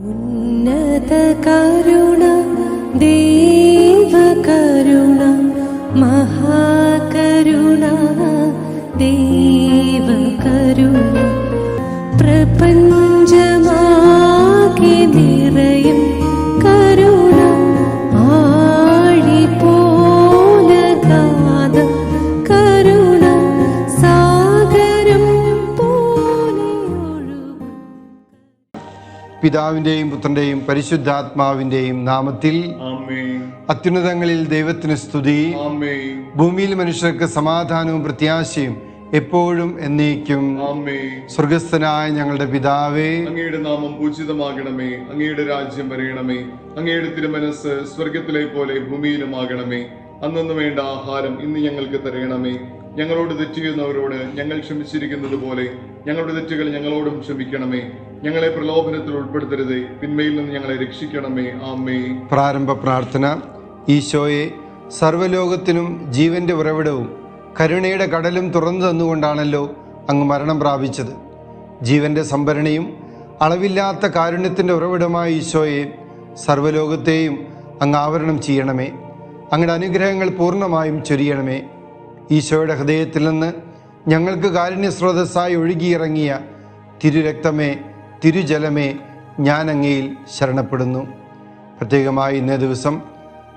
ഉന്നത കരുണ ദേവ കരുണ മഹാകരുണ പിതാവിന്റെയും പുത്രന്റെയും പരിശുദ്ധാത്മാവിന്റെയും നാമത്തിൽ അത്യുന്നതങ്ങളിൽ ദൈവത്തിന് സ്തുതി. ഭൂമിയിൽ മനുഷ്യർക്ക് സമാധാനവും പ്രത്യാശയും എപ്പോഴും എന്നേക്കും. സ്വർഗസ്ഥനായ ഞങ്ങളുടെ പിതാവേ. അങ്ങയുടെ നാമം പൂജിതമാകണമേ. അങ്ങയുടെ രാജ്യം വരയണമേ. അങ്ങയുടെ തിരുമനസ് സ്വർഗത്തിലെ പോലെ ഭൂമിയിലുമാകണമേ അന്നു വേണ്ട ആഹാരം ഇന്ന് ഞങ്ങൾക്ക് തരയണമേ ഞങ്ങളോട് തെറ്റ് ചെയ്യുന്നവരോട് ഞങ്ങൾ ക്ഷമിച്ചിരിക്കുന്നത് പോലെ ഞങ്ങളുടെ തെറ്റുകൾ ഞങ്ങളോടും ക്ഷമിക്കണമേ. ഞങ്ങളെ പ്രലോഭനത്തിൽ ഉൾപ്പെടുത്തരുത്. തിന്മയിൽ നിന്ന് ഞങ്ങളെ രക്ഷിക്കണമേ. ആമേ പ്രാരംഭ പ്രാർത്ഥന. ഈശോയെ സർവലോകത്തിനും ജീവന്റെ ഉറവിടവും കരുണയുടെ കടലും തുറന്നു തന്നുകൊണ്ടാണല്ലോ അങ്ങ് മരണം പ്രാപിച്ചത്. ജീവന്റെ സംഭരണിയും അളവില്ലാത്ത കാരുണ്യത്തിന്റെ ഉറവിടമായ ഈശോയെ സർവലോകത്തെയും അങ്ങ് ആവരണം ചെയ്യണമേ. അങ്ങയുടെ അനുഗ്രഹങ്ങൾ പൂർണമായും ചൊരിയണമേ. ഈശോയുടെ ഹൃദയത്തിൽ നിന്ന് ഞങ്ങൾക്ക് കാരുണ്യ സ്രോതസ്സായി ഒഴുകിയിറങ്ങിയ തിരുരക്തമേ തിരുജലമേ ഞാൻ അങ്ങയിൽ ശരണപ്പെടുന്നു. പ്രത്യേകമായി ഇന്നേ ദിവസം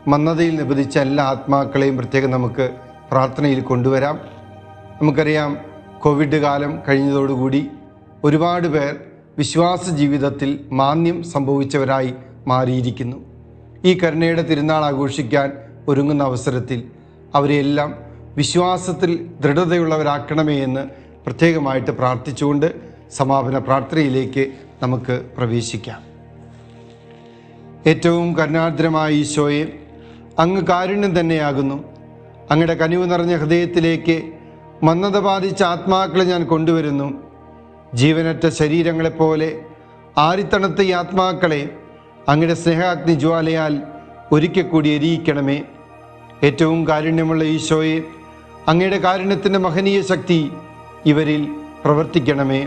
മന്ദതയിൽ നിബന്ധിച്ച എല്ലാ ആത്മാക്കളെയും പ്രത്യേകം നമുക്ക് പ്രാർത്ഥനയിൽ കൊണ്ടുവരാം. നമുക്കറിയാം കോവിഡ് കാലം കഴിഞ്ഞതോടുകൂടി ഒരുപാട് പേർ വിശ്വാസ ജീവിതത്തിൽ മാന്യം സംഭവിച്ചവരായി മാറിയിരിക്കുന്നു. ഈ കരുണയുടെ തിരുനാൾ ആഘോഷിക്കാൻ ഒരുങ്ങുന്ന അവസരത്തിൽ അവരെയെല്ലാം വിശ്വാസത്തിൽ ദൃഢതയുള്ളവരാക്കണമേ എന്ന് പ്രത്യേകമായിട്ട് പ്രാർത്ഥിച്ചുകൊണ്ട് സമാപന പ്രാർത്ഥനയിലേക്ക് നമുക്ക് പ്രവേശിക്കാം. ഏറ്റവും കരുണാർദ്രമായ ഈശോയെ അങ്ങ് കാരുണ്യം തന്നെയാകുന്നു. അങ്ങയുടെ കനിവ് നിറഞ്ഞ ഹൃദയത്തിലേക്ക് മന്ദത ബാധിച്ച ആത്മാക്കളെ ഞാൻ കൊണ്ടുവരുന്നു. ജീവനറ്റ ശരീരങ്ങളെപ്പോലെ ആരിത്തണുത്ത ഈ ആത്മാക്കളെ അങ്ങയുടെ സ്നേഹാഗ്നി ജ്വാലയാൽ ഒരിക്കൽ കൂടി എരിയിക്കണമേ ഏറ്റവും കാരുണ്യമുള്ള ഈശോയെ അങ്ങയുടെ കാരുണ്യത്തിന്റെ മഹനീയ ശക്തി ഇവരിൽ പ്രവർത്തിക്കണമേ.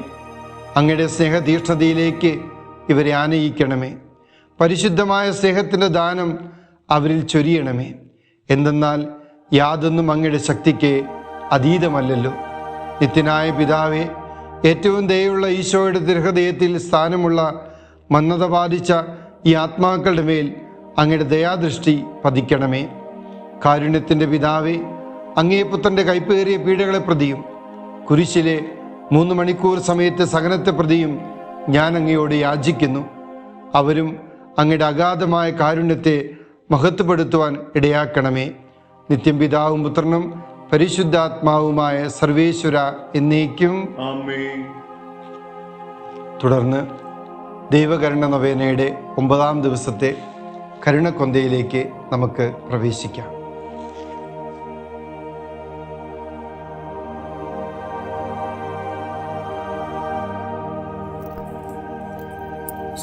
അങ്ങയുടെ സ്നേഹതീഷ്ണതയിലേക്ക് ഇവരെ ആനയിക്കണമേ. പരിശുദ്ധമായ സ്നേഹത്തിന്റെ ദാനം അവരിൽ ചൊരിയണമേ. എന്തെന്നാൽ യാതൊന്നും അങ്ങയുടെ ശക്തിക്ക് അതീതമല്ലല്ലോ. നിത്യനായ പിതാവെ ഏറ്റവും ദയുള്ള ഈശോയുടെ ദൃഹൃദയത്തിൽ സ്ഥാനമുള്ള മന്നത ബാധിച്ച ഈ ആത്മാക്കളുടെ മേൽ അങ്ങയുടെ ദയാദൃഷ്ടി പതിക്കണമേ. കാരുണ്യത്തിന്റെ പിതാവെ അങ്ങേ പുത്രന്റെ കൈപ്പേറിയ പീഡകളെ പ്രതിയും. കുരിശിലെ മൂന്ന് മണിക്കൂർ സമയത്തെ സഹനത്തെ പ്രതിയും ഞാൻ അങ്ങയോട് യാചിക്കുന്നു. അവരും അങ്ങയുടെ അഗാധമായ കാരുണ്യത്തെ മഹത്വപ്പെടുത്തുവാൻ ഇടയാക്കണമേ. നിത്യം പിതാവും പുത്രനും പരിശുദ്ധാത്മാവുമായ സർവേശ്വര എന്നേക്കും. തുടർന്ന് ദൈവകരുണ നവേനയുടെ ഒമ്പതാം ദിവസത്തെ കരുണക്കൊന്തയിലേക്ക് നമുക്ക് പ്രവേശിക്കാം.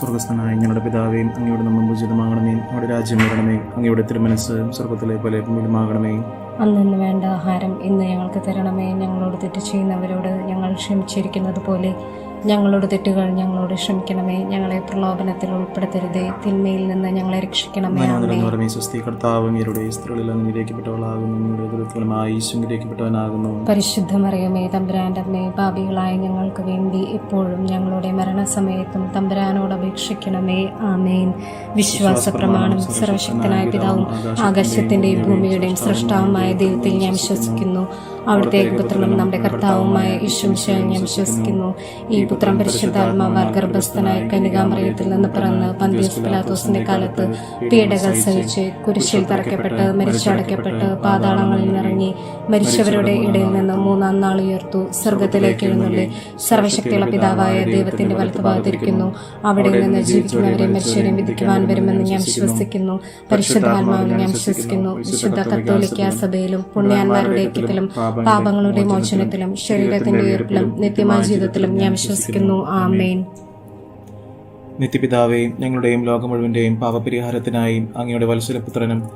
സ്വർഗസ്ഥനായ ഞങ്ങളുടെ പിതാവേയും അങ്ങയുടെ നമ്മൾ ഉചിതമാകണമേ അവിടെ രാജ്യം വരണമേ. അങ്ങയുടെ തിരുമനസ് സ്വർഗത്തിലെ പോലെ ഭൂമിയിലുമാകണമേ അന്നു വേണ്ട ആഹാരം ഇന്ന് ഞങ്ങൾക്ക് തരണമേ. ഞങ്ങളോട് തെറ്റ് ചെയ്യുന്നവരോട് ഞങ്ങൾ ക്ഷമിച്ചിരിക്കുന്നത് പോലെ ഞങ്ങളോട് തെറ്റുകൾ ഞങ്ങളോട് ക്ഷമിക്കണമേ. ഞങ്ങളെ പ്രലോഭനത്തിൽ ഉൾപ്പെടുത്തരുതേ. തിന്മയിൽ നിന്ന് ഞങ്ങളെ രക്ഷിക്കണമേ. പറയുമേ സ്വസ്തി കർത്താവ് അങ്ങയുടെ സ്ത്രീകളിൽ ദുരിതഫലമായി പരിശുദ്ധമറിയമേ തമ്പുരാന്റെ അമ്മേ പാപികളായ ഞങ്ങൾക്ക് വേണ്ടി എപ്പോഴും ഞങ്ങളുടെ മരണസമയത്തും തമ്പുരാനോട് അപേക്ഷിക്കണമേ. ആമേൻ. വിശ്വാസ പ്രമാണം സർവശക്തനായ പിതാവും ആകാശത്തിന്റെയും ഭൂമിയുടെയും സൃഷ്ടാവുമായ ദൈവത്തിൽ ഞാൻ വിശ്വസിക്കുന്നു. അവിടുത്തെ പുത്രനും നമ്മുടെ കർത്താവുമായ യേശുമിശിഹായ ഞാൻ വിശ്വസിക്കുന്നു. ഈ പുത്രൻ പരിശുദ്ധാത്മാവാൽ ഗർഭസ്ഥനായ കന്യകാമറിയത്തിൽ നിന്ന് പിറന്ന് പന്തിയസ് പിലാത്തോസിന്റെ കാലത്ത് പീഡകൾ സഹിച്ച് കുരിശിൽ തറയ്ക്കപ്പെട്ട് മരിച്ചടയ്ക്കപ്പെട്ട് പാതാളങ്ങളിൽ നിറങ്ങി മരിച്ചവരുടെ ഇടയിൽ നിന്ന് മൂന്നാം നാൾ ഉയർത്തു. സ്വർഗത്തിലേക്ക് എഴുന്നള്ളി. സർവശക്തിയുള്ള പിതാവായ ദൈവത്തിന്റെ വലത്തുഭാഗത്തിരിക്കുന്നു അവിടെ നിന്ന് ജീവിക്കുന്നവരെ മരിച്ചവരെ വിധിക്കുവാൻ വരുമെന്ന് ഞാൻ വിശ്വസിക്കുന്നു. പരിശുദ്ധാത്മാവിനെ ഞാൻ വിശ്വസിക്കുന്നു. വിശുദ്ധ കത്തോലിക്ക സഭയിലും പുണ്യാന്മാരുടെ ഐക്യത്തിലും പാപങ്ങളുടെ മോചനത്തിലും ശരീരത്തിന്റെ ഉയർപ്പിലും നിത്യമായ ജീവിതത്തിലും ഞാൻ വിശ്വസിക്കുന്നു. ആമേൻ. നിത്യപിതാവേയും ഞങ്ങളുടെയും ലോകം മുഴുവന്റെയും പാപപരിഹാരത്തിനായി അങ്ങയുടെ വത്സരപുത്രനും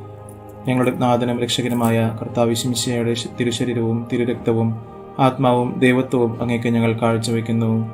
ഞങ്ങളുടെ നാഥനും രക്ഷകനുമായ കർത്താവ് ശിംശയുടെ തിരുശരീരവും തിരുരക്തവും ആത്മാവും ദൈവത്വവും അങ്ങേക്ക് ഞങ്ങൾ കാഴ്ചവെക്കുന്നു.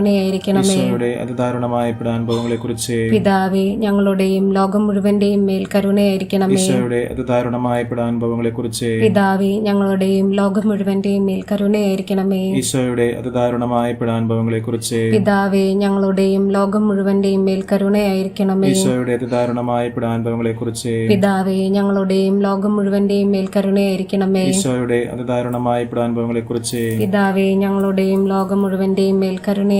കരുണയായിരിക്കണമേ. അതിദാരുണമായ പീഡാനുഭവങ്ങളെക്കുറിച്ച് പിതാവേ ഞങ്ങളുടെയും ലോകം മുഴുവന്റെയും മേൽ കരുണയായിരിക്കണമേ. ഈശോയുടെ അതിദാരുണമായ പീഡാനുഭവങ്ങളെക്കുറിച്ച് പിതാവേ ഞങ്ങളുടെയും ലോകം മുഴുവന്റെയും മേൽ കരുണയായിരിക്കണമേ. ഈശോയുടെ അതിദാരുണമായ പീഡാനുഭവങ്ങളെക്കുറിച്ച് പിതാവേ ഞങ്ങളുടെയും ലോകം മുഴുവന്റെയും മേൽ കരുണയായിരിക്കണമേ. ഈശോയുടെ അതിദാരുണമായ പീഡാനുഭവങ്ങളെക്കുറിച്ച് പിതാവേ ഞങ്ങളുടെയും ലോകം മുഴുവന്റെയും മേൽ കരുണയായിരിക്കണമേ. ഈശോയുടെ അതിദാരുണമായ പീഡാനുഭവങ്ങളെക്കുറിച്ച് പിതാവേ ഞങ്ങളുടെയും ലോകം മുഴുവന്റെയും മേൽ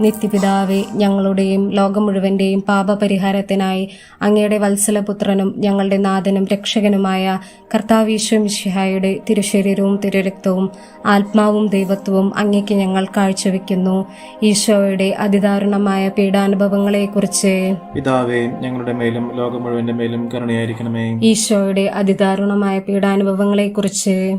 നിത്യപിതാവേ ഞങ്ങളുടെയും ലോകം മുഴുവന്റെയും പാപപരിഹാരത്തിനായി അങ്ങയുടെ വത്സലപുത്രനും ഞങ്ങളുടെ നാഥനും രക്ഷകനുമായ കർത്താവീശ്വമിഷിഹായുടെ തിരുശരീരവും തിരുരക്തവും ആത്മാവും ദൈവത്വവും അങ്ങേക്ക് ഞങ്ങൾ കാഴ്ചവെക്കുന്നു. ഈശോയുടെ അതിദാരുണമായ പീഡാനുഭവങ്ങളെക്കുറിച്ച് പിതാവേ ഞങ്ങളുടെ മേലും ലോകം മുഴുവന്റെ മേലും കരുണയായിരിക്കണമേ. ഈശോയുടെ അതിദാരുണമായ പീഡാനുഭവങ്ങളെക്കുറിച്ച്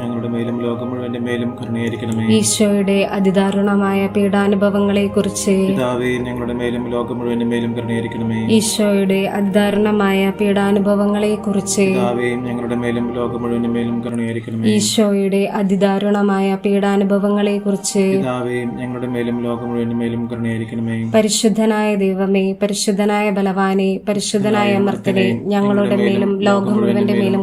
ഞങ്ങളുടെ മേലും ലോകം മുഴുവന്റെ മേലും കരുണയായിരിക്കണമേ. ഈശോയുടെ അതിദാരുണമായ പീഡാനുഭവങ്ങളെക്കുറിച്ച് ഞങ്ങളുടെ മേലും ലോകം മുഴുവന്റെ മേലും കരുണയായിരിക്കണമേ. ഈശോയുടെ അതിദാരുണമായ പീഡാനുഭവങ്ങളെക്കുറിച്ച് ഞങ്ങളുടെ മേലും ലോകം മുഴുവന്റെ മേലും കരുണയായിരിക്കണമേ. ഈശോയുടെ അതിദാരുണമായ പീഡാനുഭവങ്ങളെക്കുറിച്ച് ഞങ്ങളുടെ മേലും ലോകം മുഴുവന്റെ മേലും കരുണയായിരിക്കണമേ. പരിശുദ്ധനായ ദൈവമേ പരിശുദ്ധനായ ബലവാനെ പരിശുദ്ധനായ അമർത്തനെ ഞങ്ങളുടെ മേലും ലോകം മുഴുവന്റെ മേലും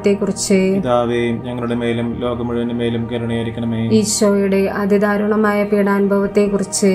പീഡാനുഭവത്തെക്കുറിച്ച് പിതാവേ ഞങ്ങളുടെ മേലും ലോകം മുഴുവന്റെ മേലും കരുണയായിരിക്കണമേ. ഈശോയുടെ അതിദാരുണമായ പീഡാനുഭവത്തെക്കുറിച്ച്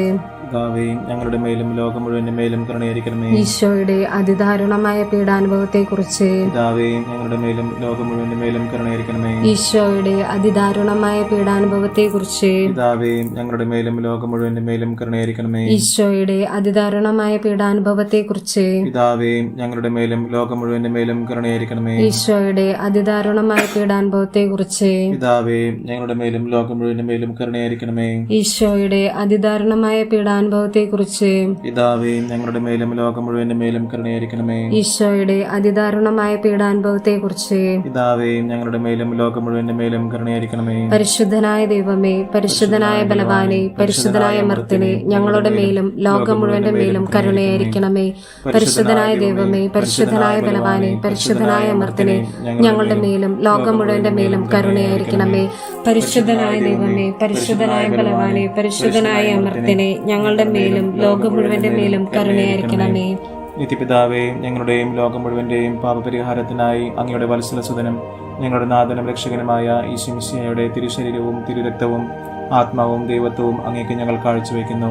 പിതാവേ ഞങ്ങളുടെ മേലും ലോകം മുഴുവന്റെ മേലും കരുണയായിരിക്കണമേ. ഈശോയുടെ അതിദാരുണമായ പീഡാനുഭവത്തെക്കുറിച്ച് പിതാവേ ഞങ്ങളുടെ മേലും ലോകം മുഴുവന്റെ മേലും കരുണയായിരിക്കണമേ. ഈശോയുടെ അതിദാരുണമായ പീഡാനുഭവത്തെക്കുറിച്ച് പിതാവേ ഞങ്ങളുടെ മേലും ലോകം മുഴുവന്റെ മേലും കരുണയായിരിക്കണമേ. ഈശോയുടെ അതിദാരുണമായ പീഡാനുഭവത്തെക്കുറിച്ച് പിതാവേ ഞങ്ങളുടെ മേലും ലോകം മുഴുവന്റെ മേലും കരുണയായിരിക്കണമേ. ഈശോയുടെ അതിദാരുണമായ പീഡാനുഭവത്തെക്കുറിച്ച് പിതാവേ ഞങ്ങളുടെ മേലും ലോകം മുഴുവന്റെ മേലും കരുണയായിരിക്കണമേ. ഈശോയുടെ അതിദാരുണമായ പീഡാനുഭവത്തെക്കുറിച്ച് പിതാവേ ഞങ്ങളുടെ മേലും ലോകം മുഴുവന്റെ മേലും കരുണയായിരിക്കണമേ. ഈശോയുടെ അതിദാരുണമായ പീഡാനുഭവത്തെക്കുറിച്ച് പിതാവേ ഞങ്ങളുടെ മേലും ലോകം മുഴുവന്റെ മേലും കരുണയായിരിക്കണമേ. പരിശുദ്ധനായ ദൈവമേ പരിശുദ്ധനായ ബലവാനെ പരിശുദ്ധനായ മർത്തിനെ ഞങ്ങളുടെ മേലും ലോകം മുഴുവന്റെ മേലും കരുണയായിരിക്കണമേ. പരിശുദ്ധനായ ദൈവമേ പരിശുദ്ധനായ ബലവാനെ പരിശുദ്ധനായ മർത്തിനെ ഞങ്ങളുടെ മേലും ലോകം മുഴുവന്റെ മേലും കരുണയായിരിക്കണമേ. പരിശുദ്ധനായ ദൈവമേ പരിശുദ്ധനായ ബലവാനെ പരിശുദ്ധനായ അമർത്തിനെ ഞങ്ങളുടെ മേലും ലോകം മുഴുവന്റെ മേലും കരുണയായിരിക്കണമേ. നിത്യപിതാവേ ഞങ്ങളുടെയും ലോകം മുഴുവന്റെയും പാപപരിഹാരത്തിനായി അങ്ങയുടെ വത്സലസുതനും ഞങ്ങളുടെ നാഥനും രക്ഷകനുമായ ഈശ്വമിശിയയുടെ തിരുശരീരവും തിരുരക്തവും ആത്മാവും ദൈവത്വവും അങ്ങേക്ക് ഞങ്ങൾ കാഴ്ചവെക്കുന്നു.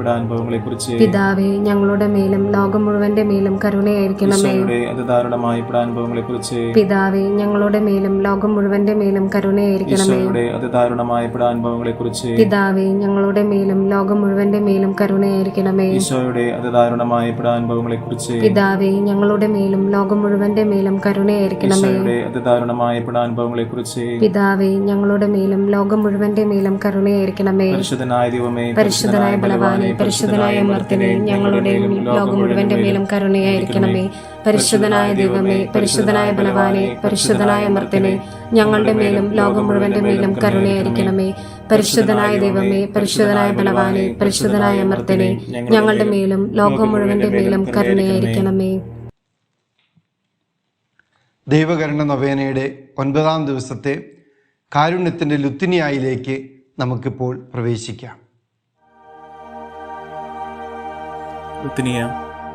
പിടാനുഭവങ്ങളെക്കുറിച്ച് പിതാവേ ഞങ്ങളുടെ മേലും ലോകം മുഴുവന്റെ മേലും കരുണയായിരിക്കണമേ. അതിദാരുണമായ പിടാനുഭവങ്ങളെക്കുറിച്ച് പിതാവേ ഞങ്ങളുടെ മേലും ലോകം മുഴുവന്റെ മേലും കരുണയായിരിക്കണമേ. അതിദാരുണമായ പിടാനുഭവങ്ങളെക്കുറിച്ച് പിതാവേ ഞങ്ങളുടെ മേലും ലോകം മുഴുവന്റെ മേലും കരുണയായിരിക്കണമേ. ഈശോയുടെ അതിദാരുണമായ പിടാനുഭവങ്ങളെക്കുറിച്ച് പിതാവേ ഞങ്ങളുടെ മേലും ലോകം മുഴുവന്റെ മേലും കരുണയായിരിക്കണമേ. അതിദാരുണമായ പിടാനുഭവങ്ങളെക്കുറിച്ച് പിതാവേ ഞങ്ങളുടെ മേലും ലോകം മുഴുവന്റെ മേലും കരുണയായിരിക്കണമേ. പരിശുദ്ധനായ ദൈവമേ പരിശുദ്ധനായ ബലവാനെ പരിശുദ്ധനായ മർത്തിനെ ഞങ്ങളുടെയും ലോകം മുഴുവന്റെ മേലും കരുണയായിരിക്കണമേ. പരിശുദ്ധനായ ദൈവമേ പരിശുദ്ധനായ ബലവാനെ പരിശുദ്ധനായ മർത്തിനെ ഞങ്ങളുടെ മേലും ലോകം മുഴുവന്റെ മേലും കരുണയായിരിക്കണമേ. പരിശുദ്ധനായ ദൈവമേ പരിശുദ്ധനായ ബലവാനെ പരിശുദ്ധനായ മർത്തിനെ ഞങ്ങളുടെ മേലും ലോകം മുഴുവന്റെ മേലും കരുണയായിരിക്കണമേ. ദൈവകരുണ നൊവേനയുടെ ഒൻപതാം ദിവസത്തെ കാരുണ്യത്തിന്റെ ലുത്തിനിയായിലേക്ക് നമുക്കിപ്പോൾ പ്രവേശിക്കാം. उतनी है।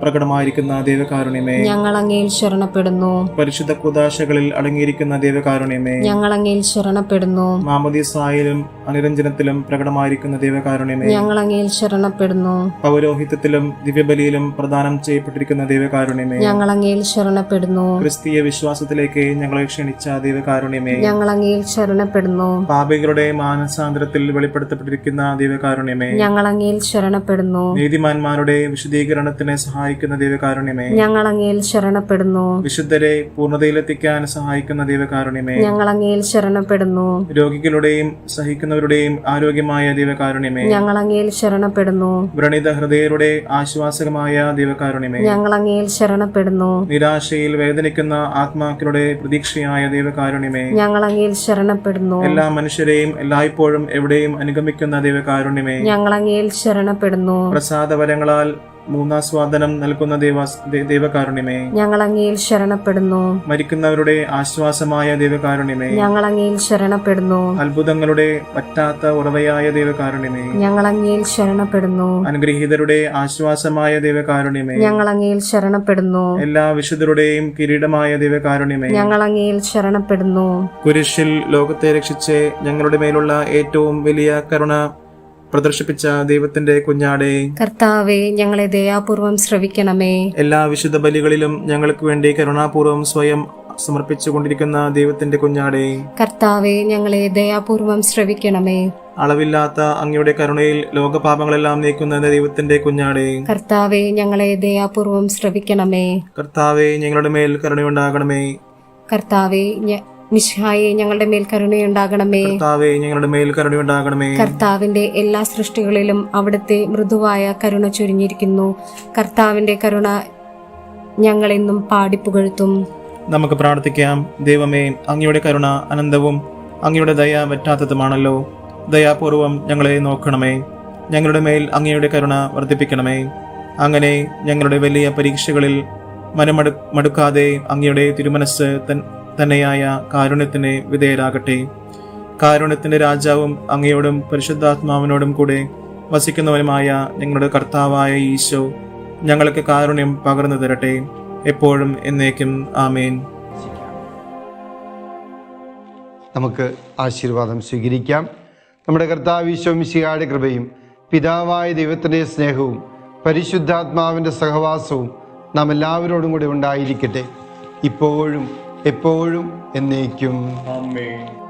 പ്രകടമായിരിക്കുന്ന ദൈവകാരുണ്യമേ. ഞങ്ങൾ അങ്ങയിൽ ശരണപ്പെടുന്നു. പരിശുദ്ധ കുദാശകളിൽ അടങ്ങിയിരിക്കുന്ന ദൈവകാരുണ്യമേ. ഞങ്ങൾ അങ്ങയിൽ ശരണപ്പെടുന്നു. മാമോദീസായിലും അനുരഞ്ജനത്തിലും പ്രകടമായിരിക്കുന്ന ദൈവകാരുണ്യമേ. ഞങ്ങൾ അങ്ങയിൽ ശരണപ്പെടുന്നു. പൗരോഹിത്യത്തിലും ദിവ്യബലിയിലും പ്രദാനം ചെയ്യപ്പെട്ടിരിക്കുന്ന ദൈവകാരുണ്യമേ. ഞങ്ങൾ അങ്ങയിൽ ശരണപ്പെടുന്നു. ക്രിസ്തീയ വിശ്വാസത്തിലേക്ക് ഞങ്ങളെ ക്ഷണിച്ച ദൈവകാരുണ്യമേ. ഞങ്ങൾ അങ്ങയിൽ ശരണപ്പെടുന്നു. പാപികളുടെ മാനസാന്തരത്തിൽ വെളിപ്പെടുത്തപ്പെട്ടിരിക്കുന്ന ദൈവകാരുണ്യമേ. ഞങ്ങൾ അങ്ങയിൽ ശരണപ്പെടുന്നു. നീതിമാന്മാരുടെ വിശദീകരണത്തിന് സഹായിക്കുന്ന ദൈവകാരുണ്യമേ. ഞങ്ങൾ അങ്ങയിൽ ശരണപ്പെടുന്നു. വിശുദ്ധരെ പൂർണതയിലെത്തിക്കാൻ സഹായിക്കുന്ന ദൈവകാരുണ്യമേ. ഞങ്ങൾ അങ്ങയിൽ ശരണപ്പെടുന്നു. രോഗികളുടെയും സഹിക്കുന്നവരുടെയും ആരോഗ്യമായ ദൈവകാരുണ്യമേ. ഞങ്ങൾ അങ്ങയിൽ ശരണപ്പെടുന്നു. വ്രണിത ഹൃദയരുടെ ആശ്വാസകമായ ദൈവകാരുണ്യമേ. ഞങ്ങൾ അങ്ങയിൽ ശരണപ്പെടുന്നു. നിരാശയിൽ വേദനിക്കുന്ന ആത്മാക്കളുടെ പ്രതീക്ഷയായ ദൈവകാരുണ്യമേ. ഞങ്ങൾ അങ്ങയിൽ ശരണപ്പെടുന്നു. എല്ലാ മനുഷ്യരെയും എല്ലായ്പ്പോഴും എവിടെയും അനുഗമിക്കുന്ന ദൈവകാരുണ്യമേ. ഞങ്ങൾ അങ്ങയിൽ ശരണപ്പെടുന്നു. പ്രസാദവരങ്ങളാൽ മൂന്നാസ്വാദനം നൽകുന്ന ദൈവകാരുണ്യമേ. ഞങ്ങൾ അങ്ങയിൽ ശരണപ്പെടുന്നു. മരിക്കുന്നവരുടെ ആശ്വാസമായ ദൈവകാരുണ്യമേ. ഞങ്ങൾ അങ്ങയിൽ ശരണപ്പെടുന്നു. അത്ഭുതങ്ങളുടെ പറ്റാത്ത ഉറവയായ ദൈവകാരുണ്യമേ. ഞങ്ങൾ അങ്ങയിൽ ശരണപ്പെടുന്നു. അനുഗ്രഹീതരുടെ ആശ്വാസമായ ദൈവകാരുണ്യമേ. ഞങ്ങൾ അങ്ങയിൽ ശരണപ്പെടുന്നു. എല്ലാ വിശുദ്ധരുടെയും കിരീടമായ ദൈവകാരുണ്യമേ. ഞങ്ങൾ അങ്ങയിൽ ശരണപ്പെടുന്നു. കുരിശിൽ ലോകത്തെ രക്ഷിച്ച് ഞങ്ങളുടെ മേലുള്ള ഏറ്റവും വലിയ കരുണ പ്രദർശിപ്പിച്ച ദൈവത്തിന്റെ കുഞ്ഞാടെ കർത്താവെ ഞങ്ങളെ ദയാപൂർവം ശ്രവിക്കണമേ. എല്ലാ വിശുദ്ധ ബലികളിലും ഞങ്ങൾക്ക് വേണ്ടി കരുണാപൂർവം സ്വയം സമർപ്പിച്ചുകൊണ്ടിരിക്കുന്ന ദൈവത്തിന്റെ കുഞ്ഞാടെ കർത്താവെ ഞങ്ങളെ ദയാപൂർവം ശ്രവിക്കണമേ. അളവില്ലാത്ത അങ്ങയുടെ കരുണയിൽ ലോകപാപങ്ങളെല്ലാം നീക്കുന്ന ദൈവത്തിന്റെ കുഞ്ഞാടെ കർത്താവെ ഞങ്ങളെ ദയാപൂർവം ശ്രവിക്കണമേ. കർത്താവെ ഞങ്ങളുടെ മേൽ കരുണയുണ്ടാകണമേ. കർത്താവെ മിശിഹായെ ഞങ്ങളുടെ മേൽ കരുണയുണ്ടാകണമേ. കർത്താവെ ഞങ്ങളുടെ മേൽ കരുണയുണ്ടാകണമേ. കർത്താവിന്റെ എല്ലാ സൃഷ്ടികളിലും അവിടുത്തെ മൃദുവായ കരുണ ചൊരിഞ്ഞിരിക്കുന്നു. കർത്താവിന്റെ കരുണ ഞങ്ങളെന്നും പാടിപ്പുകഴ്ത്തും നമുക്ക് പ്രാർത്ഥിക്കാം. ദൈവമേ അങ്ങയുടെ കരുണ അനന്തവും അങ്ങയുടെ ദയ പറ്റാത്തതുമാണല്ലോ. ദയാപൂർവം ഞങ്ങളെ നോക്കണമേ. ഞങ്ങളുടെ മേൽ അങ്ങയുടെ കരുണ വർദ്ധിപ്പിക്കണമേ. അങ്ങനെ ഞങ്ങളുടെ വലിയ പരീക്ഷകളിൽ മനമടു മടുക്കാതെ അങ്ങയുടെ തിരുമനസ് തൻ തന്നെയായ കാരുണ്യത്തിന് വിധേയരാകട്ടെ. കാരുണ്യത്തിന്റെ രാജാവും അങ്ങയോടും പരിശുദ്ധാത്മാവിനോടും കൂടെ വസിക്കുന്നവനുമായ നിങ്ങളുടെ കർത്താവായ ഈശോ ഞങ്ങൾക്ക് കാരുണ്യം പകർന്നു തരട്ടെ. എപ്പോഴും എന്നേക്കും ആമേൻ. നമുക്ക് ആശീർവാദം സ്വീകരിക്കാം. നമ്മുടെ കർത്താവ് ഈശോ മിശിഹായുടെ കൃപയും പിതാവായ ദൈവത്തിന്റെ സ്നേഹവും പരിശുദ്ധാത്മാവിന്റെ സഹവാസവും നാം എല്ലാവരോടും കൂടി ഉണ്ടായിരിക്കട്ടെ. ഇപ്പോഴും എപ്പോഴും എന്നേക്കും. ആമേൻ.